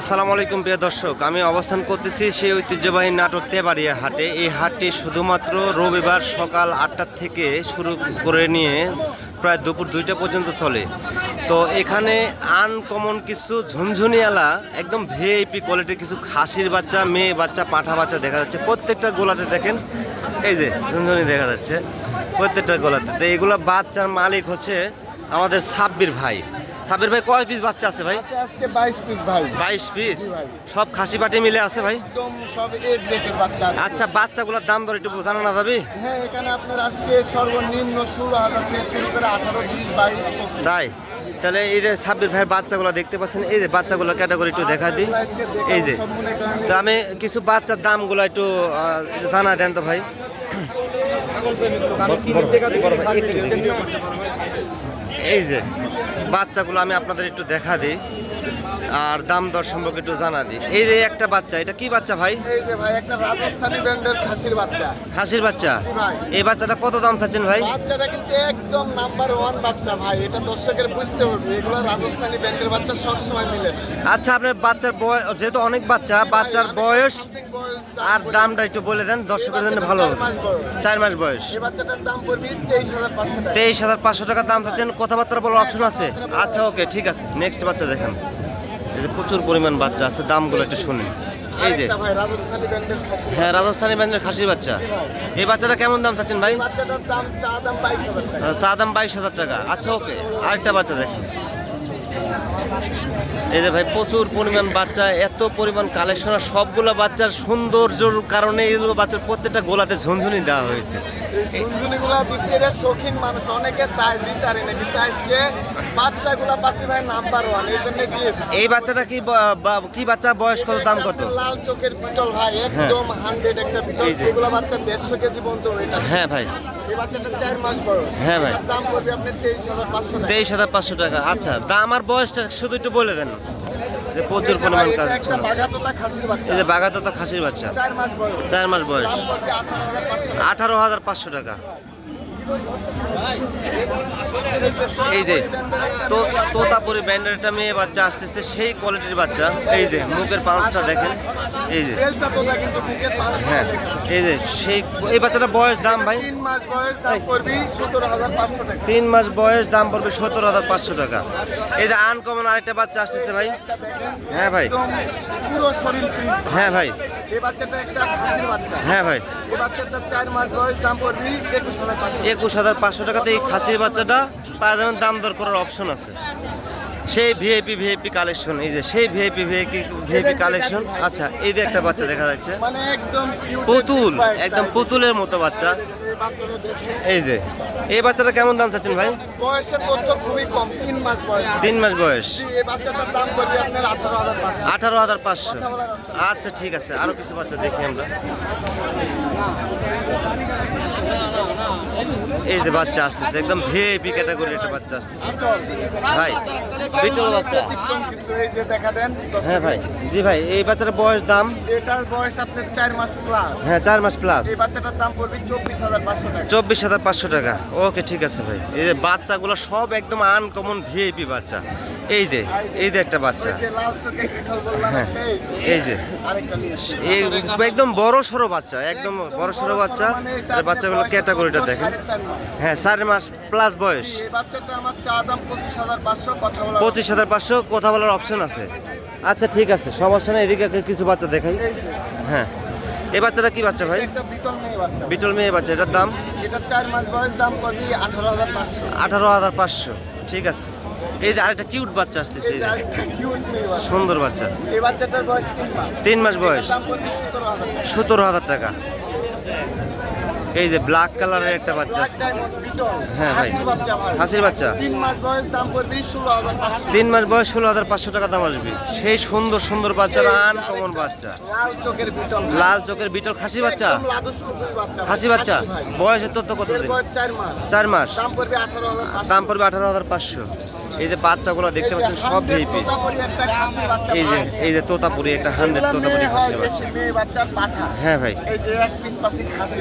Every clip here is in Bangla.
আসসালামু আলাইকুম প্রিয় দর্শক, আমি অবস্থান করতেছি সেই ঐতিহ্যবাহী নাটক তেবাড়িয়া হাটে এই হাটটি শুধুমাত্র রবিবার সকাল আটটা থেকে শুরু করে নিয়ে প্রায় দুপুর দুইটা পর্যন্ত চলে। তো এখানে আনকমন কিছু ঝুনঝুনিয়ালা একদম ভিআইপি কোয়ালিটির কিছু খাসির বাচ্চা, মেয়ে বাচ্চা, পাঠা বাচ্চা দেখা যাচ্ছে। প্রত্যেকটা গোলাতে দেখেন, এই যে ঝুনঝুনি দেখা যাচ্ছে প্রত্যেকটা গোলাতে। তো এগুলো বাচ্চার মালিক হচ্ছে আমাদের সাব্বির ভাই। সাব্বির ভাই কয় পিস বাচ্চা আছে ভাই? আজকে বাইশ পিস ভাই। বাইশ পিস সব খাসি পাটি মিলে আছে ভাই? একদম সব এ গ্রেডের বাচ্চা আছে। আচ্ছা বাচ্চাগুলোর দাম দর একটু জানা না যাবে হ্যাঁ এখানে আপনার আজকে সর্বনিম্ন ষোলো হাজার থেকে শুরু করে আঠারো বিশ বাইশ পঁচিশ তাই? তাহলে এই যে সাব্বির ভাইয়ের বাচ্চাগুলো দেখতে পাচ্ছেন এই যে বাচ্চাগুলো ক্যাটাগরি একটু দেখা দিই। এই যে তো আমি কিছু বাচ্চার দামগুলো একটু জানা দেন তো ভাই। এই যে বাচ্চাগুলো আমি আপনাদের একটু দেখা দিই। আর দাম দর সম্পর্কে একটু জানা দিই। এই যে একটা বাচ্চা এটা কি বাচ্চা ভাই? এই যে ভাই একটা রাজস্থানি ব্র্যান্ডের খাসির বাচ্চা। খাসির বাচ্চা? ভাই। এই বাচ্চাটা কত দাম চাচ্ছেন ভাই? বাচ্চাটা কিন্তু একদম নাম্বার ওয়ান বাচ্চা ভাই এটা দর্শকের বুঝতে হবে। এগুলো রাজস্থানি ব্র্যান্ডের বাচ্চা সব সময় মিলে। আচ্ছা আপনার বাচ্চার বয়স যেহেতু অনেক বাচ্চা বাচ্চার বয়স আর দামটা একটু বলে দেন দর্শকের জন্য ভালো হবে। চার মাস বয়স। এই বাচ্চাটার দাম পড়বে তেইশ হাজার পাঁচশো টাকা। তেইশ হাজার পাঁচশো টাকা দাম চাচ্ছেন কথাবার্তা বলার অপশন আছে? আচ্ছা ওকে ঠিক আছে নেক্সট বাচ্চা দেখেন। যে প্রচুর পরিমাণ বাচ্চা আছে দামগুলো একটু শুনি। এই যে হ্যাঁ রাজস্থানি ব্যান্ডের খাসির বাচ্চা। এই বাচ্চাটা কেমন দাম চাচ্ছেন ভাই? চা দাম বাইশ হাজার টাকা। আচ্ছা ওকে। আরেকটা বাচ্চা দেখেন। এই যে ভাই প্রচুর পরিমাণ বাচ্চা এত পরিমাণ কালেকশন আর সবগুলো বাচ্চার সৌন্দর্যর কারণে এইগুলো বাচ্চার প্রত্যেকটা গোলাতে ঝুনঝুনি দেওয়া হয়েছে। এই ঝুনঝুনিগুলো দিচ্ছে এটা শৌখিন মানুষ অনেকে চায় দিতে না কিন্তু আজকে বাচ্চাগুলো পাচ্ছি ভাই নাম্বার ওয়ান এই জন্য এই বাচ্চাটা কি কি বাচ্চা বয়স কত দাম কত? লাল চোখের বিটল ভাই একদম হান্ড্রেড একটা যে। এগুলো বাচ্চা দেড়শো কেজি পর্যন্ত ওয়েট হ্যাঁ ভাই। হ্যাঁ ভাই। দাম পড়বে আপনি তেইশ হাজার পাঁচশো টাকা। তেইশ হাজার পাঁচশো টাকা। আচ্ছা দাম আর বয়সটা শুধু একটু বলে দেন যে প্রচুর পরিমাণ কাজ হচ্ছে। একটা খাসির বাচ্চা। এই যে বাগাতো খাসির বাচ্চা। চার মাস বয়স। আঠারো হাজার পাঁচশো টাকা। এই যে তো তোতাপুরি ব্যান্ডের একটা মেয়ে বাচ্চা আসতেছে সেই কোয়ালিটির বাচ্চা। এই যে মুখের পাঁচটা দেখেন। এই যে তোতা হ্যাঁ এই যে সেই এই বাচ্চাটা বয়স দাম ভাই? তিন মাস বয়স দাম পড়বি সতেরো হাজার পাঁচশো টাকা। এই যে আনকমন আরেকটা বাচ্চা আসতেছে ভাই। হ্যাঁ ভাই। পুরো। হ্যাঁ ভাই। এই বাচ্চাটা একটা খাসির বাচ্চা। হ্যাঁ ভাই। এই বাচ্চাটা চার মাস বয়স দাম পড়বি একুশ হাজার পাঁচশো। একুশ হাজার পাঁচশো টাকাতে এই খাসির বাচ্চাটা পাওয়া যাবেন দাম দর করার অপশন আছে। সেই ভিআইপি ভিআইপি কালেকশন এই যে সেই ভিআইপি ভিআইপি ভিআইপি কালেকশন আচ্ছা এই যে একটা বাচ্চা দেখা যাচ্ছে। মানে পুতুল একদম পুতুলের মতো বাচ্চা। এই যে এই বাচ্চাটা কেমন দাম চাচ্ছেন ভাই? বয়সের তথ্য খুবই কম তিন মাস বয়স। তিন মাস বয়স। এই বাচ্চাটার দাম পড়বে আপনার আঠারো হাজার পাঁচশো। আঠারো হাজার পাঁচশো। আচ্ছা ঠিক আছে আরও কিছু বাচ্চা দেখি আমরা। এই যে বাচ্চা আসতেছে একদম ভিআইপি ক্যাটাগরি একটা বাচ্চা আসতেছে। ভাই বিটল বাচ্চা। এই যে দেখা দেন হ্যাঁ ভাই জি ভাই এই বাচ্চাটার বয়স দাম? এটার বয়স আপনার চার মাস প্লাস হ্যাঁ চার মাস প্লাস এই বাচ্চাটার দাম পড়বে চব্বিশ হাজার পাঁচশো টাকা। চব্বিশ হাজার পাঁচশো টাকা। ওকে ঠিক আছে ভাই। এই যে বাচ্চাগুলো সব একদম আনকমন ভিআইপি বাচ্চা। এই যে এই যে একটা বাচ্চা। হ্যাঁ, এই যে। এই একদম বড় সড়ো বাচ্চা একদম বড় সড়ো বাচ্চা। বাচ্চাগুলো ক্যাটাগরিটা দেখেন। হ্যাঁ চার মাস প্লাস বয়স। পঁচিশ হাজার পাঁচশো কথা বলার অপশন আছে। আচ্ছা ঠিক আছে সমস্যা নেই এদিকে কিছু বাচ্চা দেখাই। হ্যাঁ। এই বাচ্চাটা কি বাচ্চা ভাই? বিটল মেয়ে বাচ্চা। বিটল মেয়ে বাচ্চা এটার দাম? এটা চার মাস বয়স দাম করবি আঠারো হাজার পাঁচশো। আঠারো হাজার পাঁচশো ঠিক আছে। এই যে আরেকটা কিউট বাচ্চা আসতেছে সুন্দর বাচ্চা। এই বাচ্চাটার বয়স তিন মাস। বয়স। সতেরো হাজার টাকা। এই যে ব্ল্যাক কালারের একটা বাচ্চা হ্যাঁ ভাই। হাসির বাচ্চা তিন মাস বয়স দাম ষোলো হাজার পাঁচশো। টাকা দাম আসবে। সেই সুন্দর সুন্দর বাচ্চা আন কমন বাচ্চা। লাল চোখের বিটল খাসি বাচ্চা। খাসি বাচ্চা। বয়সের তথ্য কত দিন? চার মাস। চার মাস। দাম পড়বে আঠারো হাজার পাঁচশো। এই যে বাচ্চাগুলো দেখতে পাচ্ছেন সব একটা এই যে এই যে তোতাপুরি একটা হান্ড্রেড তোতাপুরি খাসির বাচ্চা। হ্যাঁ ভাই। এই খাসি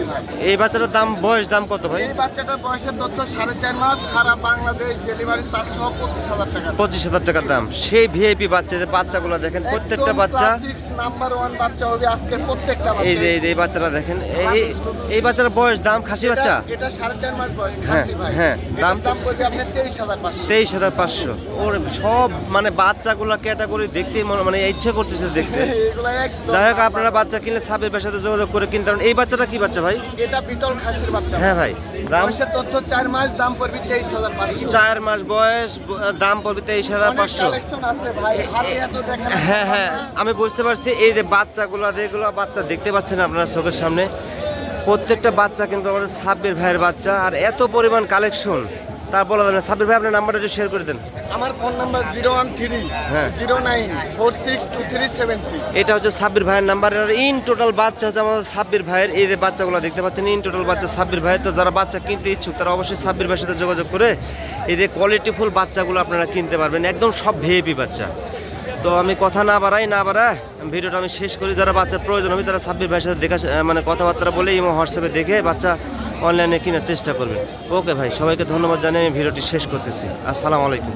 বাচ্চাটার দাম বয়স দাম কত ভাই? এই বাচ্চাটার বয়সের তথ্য সাড়ে চার মাস সারা বাংলাদেশ ডেলিভারি চারশো পঁচিশ হাজার টাকা। পঁচিশ হাজার টাকার দাম। সেই ভিআইপি বাচ্চা যে বাচ্চাগুলো দেখেন প্রত্যেকটা বাচ্চা নাম্বার ওয়ান বাচ্চা হবে আজকে প্রত্যেকটা এই যে এই যে এই বাচ্চাটা দেখেন এই এই বাচ্চার বয়স দাম খাসি বাচ্চা? এটা- সাড়ে চার মাস বয়স হ্যাঁ, হ্যাঁ, দাম? দাম পড়বে আপনার তেইশ হাজার পাঁচশো। তেইশ হাজার পাঁচশো। ওর সব মানে বাচ্চাগুলো ক্যাটাগরি দেখতেই মনে ইচ্ছে করতেছে দেখতে। যাই হোক আপনারা বাচ্চা কিনলে সাবের সাথে যোগাযোগ করে কিনতে পারেন। এই বাচ্চাটা কি বাচ্চা ভাই? এটা বিটল খাসির বাচ্চা। হ্যাঁ ভাই দাম? তথ্য চার মাস দাম পড়বে তেইশ হাজার পাঁচশো। চার মাস বয়স দাম পড়বে তেইশ হাজার পাঁচশো। হ্যাঁ হ্যাঁ আমি বুঝতে পারছি। এই যে বাচ্চাগুলো যেগুলো বাচ্চা দেখতে পাচ্ছেন আপনারা চোখের সামনে প্রত্যেকটা বাচ্চা কিন্তু আমাদের সাব্বির ভাইয়ের বাচ্চা। আর এত পরিমাণ কালেকশন তা বলা যাবে না সাব্বির ভাই আপনার নাম্বারটা একটু শেয়ার করে দেন। আমার phone number zero one three হ্যাঁ। Zero nine four six two three seven six. এটা হচ্ছে সাব্বির ভাইয়ের নাম্বার আর ইন টোটাল বাচ্চা হচ্ছে আমাদের সাব্বির ভাইয়ের এই যে বাচ্চাগুলো দেখতে পাচ্ছেন ইন টোটাল বাচ্চা সাব্বির ভাইয়ের তো যারা বাচ্চা কিনতে ইচ্ছুক তারা অবশ্যই সাব্বির ভাইয়ের সাথে যোগাযোগ করে এই যে কোয়ালিটিফুল বাচ্চাগুলো আপনারা কিনতে পারবেন একদম সব ভিএপি বাচ্চা। তো আমি কথা না বাড়াই না বাড়াই ভিডিওটা আমি শেষ করি যারা বাচ্চার প্রয়োজন হবে তারা সাব্বির ভাইয়ের সাথে দেখা মানে কথাবার্তা বলে ইমো হোয়াটসঅ্যাপে দেখে বাচ্চা অনলাইনে কেনার চেষ্টা করবেন। ওকে ভাই, সবাইকে ধন্যবাদ জানিয়ে আমি ভিডিওটি শেষ করতেছি। আসসালামু আলাইকুম।